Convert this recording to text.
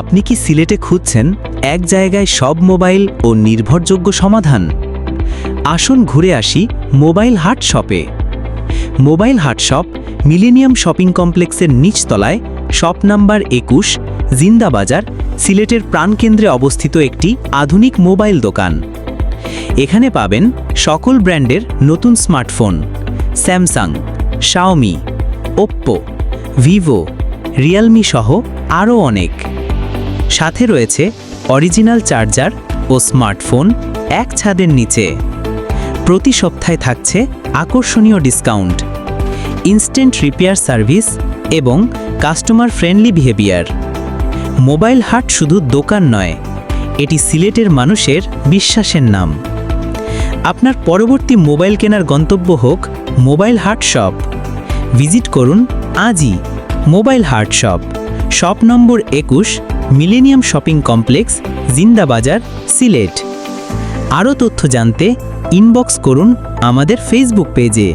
আপনি কি সিলেটে খুঁজছেন এক জায়গায় সব মোবাইল ও নির্ভরযোগ্য সমাধান? আসুন ঘুরে আসি মোবাইল হাট শপে। মোবাইল হাট শপ মিলেনিয়াম শপিং কমপ্লেক্সের নিচতলায়, শপ নাম্বার একুশ জিন্দাবাজার সিলেটের প্রাণকেন্দ্রে অবস্থিত একটি আধুনিক মোবাইল দোকান। এখানে পাবেন সকল ব্র্যান্ডের নতুন smartphone, Samsung, Xiaomi, Oppo, Vivo, Realme সহ আরও অনেক। সাথে রয়েছে অরিজিনাল চার্জার ও স্মার্টফোন এক ছাদের নিচে। প্রতি সপ্তাহে থাকছে আকর্ষণীয় ডিসকাউন্ট ইনস্ট্যান্ট রিপেয়ার সার্ভিস এবং customer friendly behaviour mobile Haat শুধু দোকান নয়, এটি সিলেটের মানুষের বিশ্বাসের নাম। আপনার পরবর্তী মোবাইল কেনার গন্তব্য হোক মোবাইল হাট শপ। ভিজিট করুন আজই মোবাইল হাট শপ। শপ নম্বর একুশ, millennium shopping complex Zindabazar Sylhet. আরও তথ্য জানতে ইনবক্স করুন আমাদের ফেসবুক পেজে